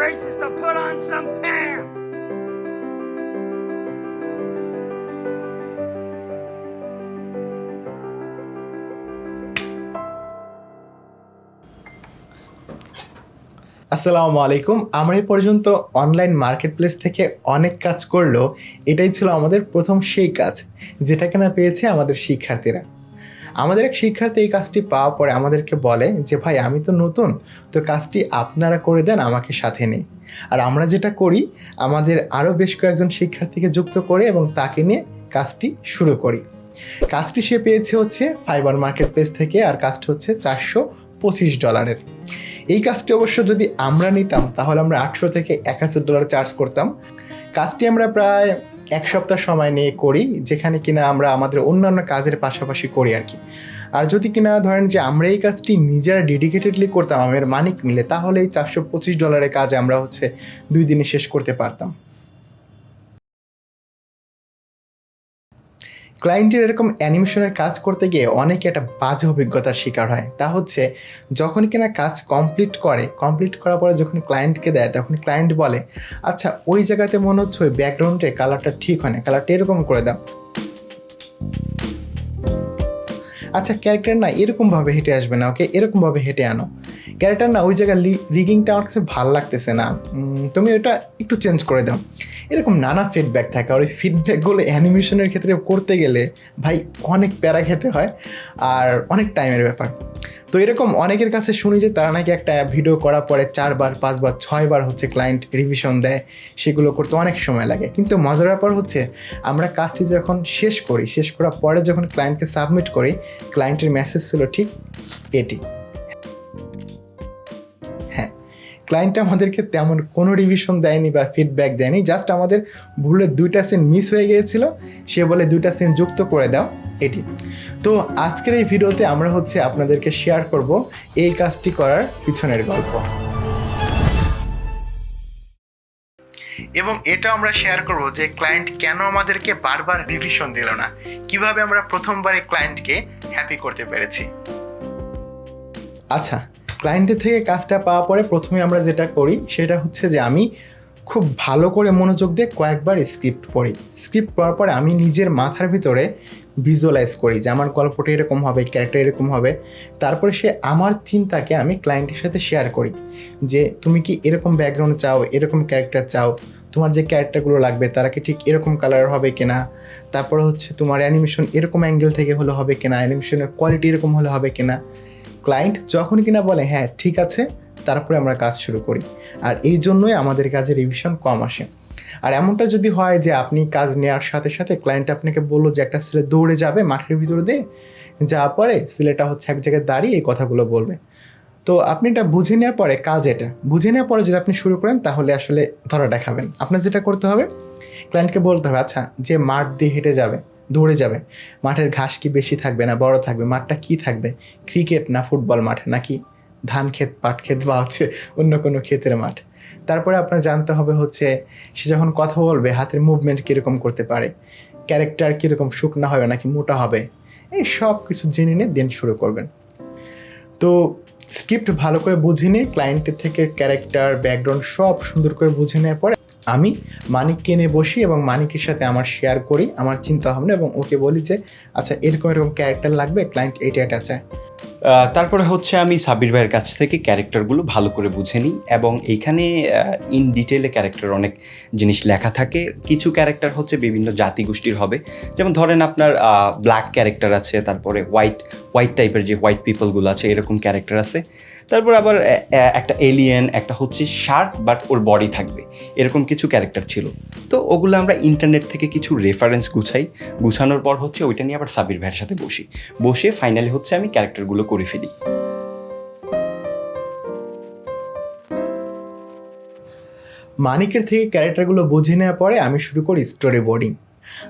racist to put on some pants. আসসালামু আলাইকুম আমরা এই পর্যন্ত অনলাইন মার্কেট প্লেস থেকে অনেক কাজ করল এটাই ছিল আমাদের প্রথম সেই কাজ, যেটা কিনা পেয়েছে আমাদের শিক্ষার্থীরা আমাদের এক শিক্ষার্থী এই কাজটি পাওয়ার পরে আমাদেরকে বলে যে, ভাই, আমি তো নতুন, তো কাজটি আপনারা করে দেন, আমাকে সাথে নেই আর আমরা যেটা করি, আমাদের আরও বেশ কয়েকজন শিক্ষার্থীকে যুক্ত করে এবং তাকে নিয়ে কাজটি শুরু করি। কাজটি সে পেয়েছে হচ্ছে ফাইবার মার্কেট প্লেস থেকে, আর কাজটি হচ্ছে চারশো পঁচিশ ডলারের। এই কাজটি অবশ্য যদি আমরা নিতাম, তাহলে আমরা আটশো থেকে এক হাজার ডলার চার্জ করতাম। কাজটি আমরা প্রায় এক সপ্তাহ সময় নিয়ে করি, যেখানে কিনা আমরা আমাদের অন্যান্য কাজের পাশাপাশি করি আর কি। আর যদি কিনা ধরেন যে আমরা এই কাজটি নিজেরা ডেডিকেটেডলি করতাম আমাদের মানিক মিলে তাহলে এই চারশো পঁচিশ ডলারের কাজ আমরা হচ্ছে দুই দিনে শেষ করতে পারতাম। ক্লায়েন্টের এরকম অ্যানিমেশনের কাজ করতে গিয়ে অনেকে একটা বাজে অভিজ্ঞতার শিকার হয়। তা হচ্ছে যখন কিনা কাজ কমপ্লিট করে কমপ্লিট করার পরে যখন ক্লায়েন্টকে দেয়, তখন ক্লায়েন্ট বলে আচ্ছা ওই জায়গাতে মনে হচ্ছে ওই ব্যাকগ্রাউন্ডে কালারটা ঠিক হয় না কালারটা এরকম করে দাও। আচ্ছা ক্যারেক্টার না এরকমভাবে হেঁটে আসবে না ওকে এরকমভাবে হেঁটে আনো। ক্যারেক্টার না ওই জায়গায় রিগিংটা আমার কাছে ভালো লাগতেছে না। তুমি ওটা একটু চেঞ্জ করে দাও। এরকম নানা ফিডব্যাক থাকে, আর ওই ফিডব্যাকগুলো অ্যানিমেশনের ক্ষেত্রে করতে গেলে ভাই অনেক প্যারা খেতে হয়, আর অনেক টাইমের ব্যাপার। তো এরকম অনেকের কাছে শুনি যে তারা নাকি একটা ভিডিও করার পরে চারবার, পাঁচবার, ছয়বার হচ্ছে ক্লায়েন্ট রিভিশন দেয়। সেগুলো করতে অনেক সময় লাগে। কিন্তু মজার ব্যাপার হচ্ছে, আমরা কাজটি যখন শেষ করি, শেষ করার পরে যখন ক্লায়েন্টকে সাবমিট করি ক্লায়েন্টের মেসেজ ছিল ঠিক এটি। ক্লায়েন্ট আমাদেরকে তেমন কোনো রিভিশন দেয়নি বা ফিডব্যাক দেয়নি জাস্ট আমাদের ভুলে দুইটা সিন মিস হয়ে গিয়েছিল সে বলে দুইটা সিন যুক্ত করে দাও এটি। তো আজকের এই ভিডিওতে আমরা হচ্ছে আপনাদেরকে শেয়ার করব এই কাজটি করার পিছনের গল্প। এবং এটা আমরা শেয়ার করব যে ক্লায়েন্ট কেন আমাদেরকে বারবার রিভিশন দিল না কীভাবে আমরা প্রথমবারে ক্লায়েন্টকে হ্যাপি করতে পেরেছি। আচ্ছা ক্লায়েন্টের থেকে কাজটা পাওয়া পরে প্রথমে আমরা যেটা করি, সেটা হচ্ছে যে আমি খুব ভালো করে মনোযোগ দিয়ে কয়েকবার স্ক্রিপ্ট পড়ি। স্ক্রিপ্ট পড়ার পরে আমি নিজের মাথার ভিতরে ভিজুয়ালাইজ করি যে আমার গল্পটা এরকম হবে ক্যারেক্টার এরকম হবে। তারপরে সে আমার চিন্তাকে আমি ক্লায়েন্টের সাথে শেয়ার করি যে, তুমি কি এরকম ব্যাকগ্রাউন্ড চাও? এরকম ক্যারেক্টার চাও? তোমার যে ক্যারেক্টারগুলো লাগবে, তারা কি ঠিক এরকম কালার হবে কিনা? তারপরে হচ্ছে তোমার অ্যানিমেশন এরকম অ্যাঙ্গেল থেকে হলে হবে কিনা? অ্যানিমেশনের কোয়ালিটি এরকম হলে হবে কিনা? ক্লায়েন্ট যখন কিনা বলে হ্যাঁ ঠিক আছে, তারপরে আমরা কাজ শুরু করি। আর এই জন্যই আমাদের কাজে রিভিশন কম আসে। আর এমনটা যদি হয় যে আপনি কাজ নেওয়ার সাথে সাথে ক্লায়েন্ট আপনাকে বলল যে একটা ছেলে দৌড়ে যাবে মাঠের ভিতরে দিয়ে, যাওয়ার পরে ছেলেটা হচ্ছে এক জায়গায় দাঁড়িয়ে এই কথাগুলো বলবে। তো আপনি এটা বুঝে নেওয়ার পরে কাজ এটা। বুঝে নেওয়ার পরে যদি আপনি শুরু করেন, তাহলে আসলে ধরা দেখাবেন। আপনার যেটা করতে হবে ক্লায়েন্টকে বলতে হবে আচ্ছা যে মাঠ দিয়ে হেঁটে যাবে দৌড়ে যাবে। মাঠের ঘাস কি বেশি থাকবে না বড় থাকবে? মাঠটা কি থাকবে? ক্রিকেট না ফুটবল মাঠ? নাকি ধান ক্ষেত, পাট ক্ষেত বা হচ্ছে অন্য কোনো ক্ষেতের মাঠ? তারপরে আপনার জানতে হবে হচ্ছে, সে যখন কথা বলবে, হাতের মুভমেন্ট কীরকম করতে পারে? ক্যারেক্টার কীরকম? শুকনা হবে নাকি মোটা হবে? এই সব কিছু জেনে নিয়ে দিন শুরু করবেন। তো স্ক্রিপ্ট ভালো করে বুঝে নিয়ে ক্লায়েন্টের থেকে ক্যারেক্টার ব্যাকগ্রাউন্ড সব সুন্দর করে বুঝে নেওয়ার পরে আমি মানিককে নিয়ে বসি এবং মানিকের সাথে আমার শেয়ার করি আমার চিন্তা ভাবনা এবং ওকে বলি যে আচ্ছা এরকম এরকম ক্যারেক্টার লাগবে ক্লায়েন্ট এইটা এটা চায়। তারপরে হচ্ছে আমি সাবির ভাইয়ের কাছ থেকে ক্যারেক্টারগুলো ভালো করে বুঝে নিই এবং এইখানে ইন ডিটেলে ক্যারেক্টার অনেক জিনিস লেখা থাকে। কিছু ক্যারেক্টার হচ্ছে বিভিন্ন জাতিগোষ্ঠীর হবে। যেমন ধরেন আপনার ব্ল্যাক ক্যারেক্টার আছে, তারপরে হোয়াইট হোয়াইট টাইপের যে হোয়াইট পিপলগুলো আছে, এরকম ক্যারেক্টার আছে। তারপর আবার একটা এলিয়েন একটা হচ্ছে শার্ক বাট ওর বডি থাকবে। এরকম কিছু ক্যারেক্টার ছিল। তো ওগুলো আমরা ইন্টারনেট থেকে কিছু রেফারেন্স গুছাই। গুছানোর পর হচ্ছে ওইটা নিয়ে আবার সাবির ভাইয়ের সাথে বসি। বসে ফাইনালি হচ্ছে আমি ক্যারেক্টারগুলো করে ফেলি। মানিকের থেকে ক্যারেক্টারগুলো বুঝে নেওয়ার পরে আমি শুরু করি স্টোরি বোর্ডিং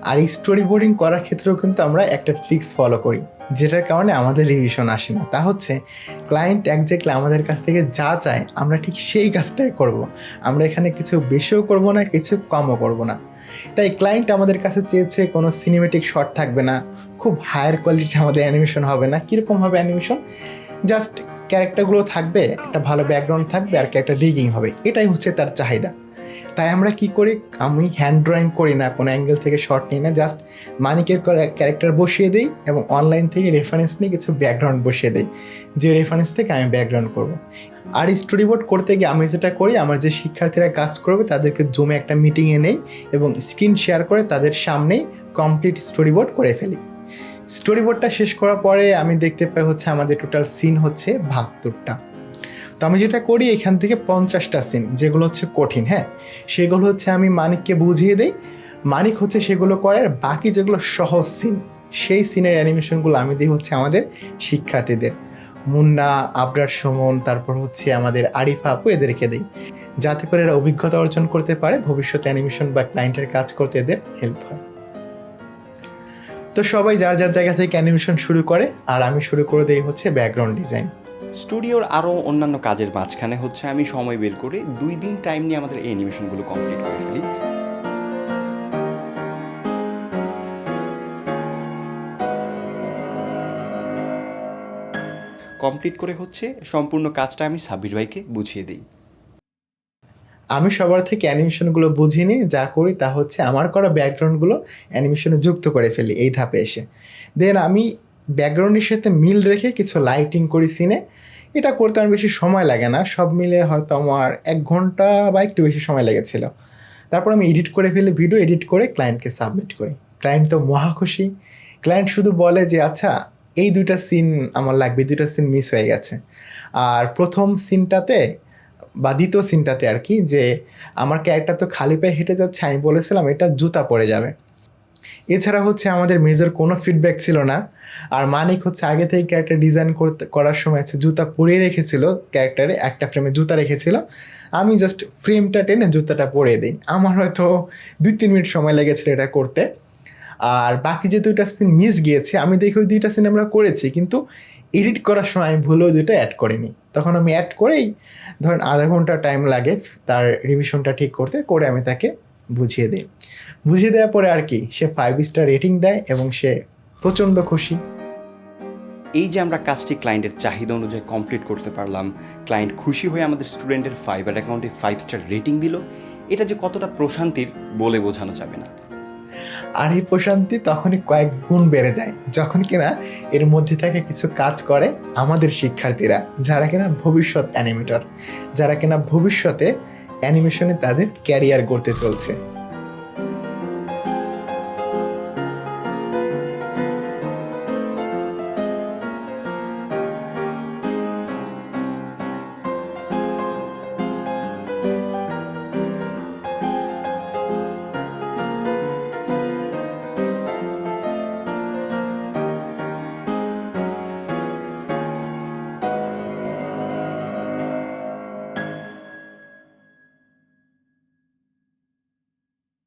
আর এই স্টোরি বোর্ডিং করার ক্ষেত্রেও কিন্তু আমরা একটা ট্রিক্স ফলো করি, যেটার কারণে আমাদের রিভিশন আসে না। তা হচ্ছে ক্লায়েন্ট একজ্যাক্টলি আমাদের কাছ থেকে যা চায়, আমরা ঠিক সেই কাজটাই করব। আমরা এখানে কিছু বেশিও করব না, কিছু কমও করব না। তাই ক্লায়েন্ট আমাদের কাছে চেয়েছে কোনো সিনেমেটিক শট থাকবে না, খুব হায়ার কোয়ালিটির আমাদের অ্যানিমেশন হবে না। কীরকম হবে অ্যানিমেশন জাস্ট ক্যারেক্টারগুলো থাকবে, একটা ভালো ব্যাকগ্রাউন্ড থাকবে, আর একটা ডিগিং হবে। এটাই হচ্ছে তার চাহিদা। তাই আমরা কি করি? আমি হ্যান্ড ড্রয়িং করি না, কোনো অ্যাঙ্গেল থেকে শর্ট নিই না জাস্ট মানিকের ক্যারেক্টার বসিয়ে দিই এবং অনলাইন থেকে রেফারেন্স নিয়ে কিছু ব্যাকগ্রাউন্ড বসিয়ে দিই। যে রেফারেন্স থেকে আমি ব্যাকগ্রাউন্ড করব। আর স্টোরি বোর্ড করতে গিয়ে আমি যেটা করি, আমার যে শিক্ষার্থীরা কাজ করবে, তাদেরকে জমে একটা মিটিংয়ে নেই এবং স্ক্রিন শেয়ার করে তাদের সামনেই কমপ্লিট স্টোরি বোর্ড করে ফেলি। স্টোরি বোর্ডটা শেষ করার পরে আমি দেখতে পাই হচ্ছে আমাদের টোটাল সিন হচ্ছে বাহাত্তরটা। তো আমি যেটা করি, এখান থেকে পঞ্চাশটা সিন যেগুলো হচ্ছে কঠিন হ্যাঁ? সেগুলো হচ্ছে আমি মানিককে বুঝিয়ে দিই। মানিক হচ্ছে সেগুলো করার বাকি যেগুলো সহজ সিন সেই সিনের অ্যানিমেশনগুলো আমি দিই হচ্ছে আমাদের শিক্ষার্থীদের। মুন্না, আবরার সুমন, তারপর হচ্ছে আমাদের আরিফা আপু, এদেরকে দিই। যাতে করে এরা অভিজ্ঞতা অর্জন করতে পারে, ভবিষ্যতে অ্যানিমেশন বা ক্লায়েন্টের কাজ করতে এদের হেল্প হয়। তো সবাই যার যার জায়গা থেকে অ্যানিমেশন শুরু করে, আর আমি শুরু করে দিই হচ্ছে ব্যাকগ্রাউন্ড ডিজাইন স্টুডিওর আরও অন্যান্য কাজের মাঝখানে হচ্ছে আমি সময় বের করে দুই দিন টাইম নিয়ে আমাদের এই অ্যানিমেশনগুলো কমপ্লিট করে ফেলি। কমপ্লিট করে হচ্ছে সম্পূর্ণ কাজটা আমি সাবির ভাইকে বুঝিয়ে দিই। আমি সবার থেকে অ্যানিমেশনগুলো বুঝিয়ে নিই, যা করি তা হচ্ছে আমার করা ব্যাকগ্রাউন্ডগুলো অ্যানিমেশনে যুক্ত করে ফেলি এই ধাপে এসে। দেন আমি ব্যাকগ্রাউন্ডের সাথে মিল রেখে কিছু লাইটিং করি সিনে এটা করতে আমার বেশি সময় লাগে না। সব মিলে হয়তো আমার এক ঘণ্টা বা একটু বেশি সময় লেগেছিল। তারপর আমি এডিট করে ফেলে ভিডিও এডিট করে ক্লায়েন্টকে সাবমিট করি। ক্লায়েন্ট তো মহা খুশি। ক্লায়েন্ট শুধু বলে যে আচ্ছা এই দুইটা সিন আমার লাগবে, দুইটা সিন মিস হয়ে গেছে। আর প্রথম সিনটাতে বা দ্বিতীয় সিনটাতে আর কি যে, আমার ক্যারেক্টার তো খালি পায়ে হেঁটে যাচ্ছে, আমি বলেছিলাম এটা জুতা পড়ে যাবে। এছাড়া হচ্ছে আমাদের মেজর কোনো ফিডব্যাক ছিল না। আর মানিক হচ্ছে আগে থেকে ক্যারেক্টার ডিজাইন করতে, করার সময় হচ্ছে জুতা পরিয়ে রেখেছিল ক্যারেক্টারে একটা ফ্রেমে জুতা রেখেছিল। আমি জাস্ট ফ্রেমটা টেনে জুতাটা পরিয়ে দিই। আমার হয়তো দুই তিন মিনিট সময় লেগেছিল এটা করতে। আর বাকি যে দুইটা সিন মিস গিয়েছে, আমি দেখি ওই দুইটা সিন আমরা করেছি, কিন্তু এডিট করার সময় আমি ভুলেও দুইটা অ্যাড করিনি। তখন আমি অ্যাড করেই ধরেন আধা ঘণ্টা টাইম লাগে তার রিভিশনটা ঠিক করতে, করে আমি তাকে বুঝিয়ে দেয়। বুঝিয়ে দেওয়ার পরে আর কি সে ফাইভ স্টার রেটিং দেয় এবং সে প্রচণ্ড খুশি। এই যে আমরা কাজটি ক্লায়েন্টের চাহিদা অনুযায়ী কমপ্লিট করতে পারলাম ক্লায়েন্ট খুশি হয়ে আমাদের স্টুডেন্টের ফাইবার অ্যাকাউন্টে ফাইভ স্টার রেটিং দিল এটা যে কতটা প্রশান্তির বলে বোঝানো যাবে না। আর এই প্রশান্তি তখনই কয়েক গুণ বেড়ে যায় যখন কিনা এর মধ্যে থেকে কিছু কাজ করে আমাদের শিক্ষার্থীরা যারা কিনা ভবিষ্যৎ অ্যানিমেটর যারা কিনা ভবিষ্যতে অ্যানিমেশনে তাদের ক্যারিয়ার গড়তে চলছে।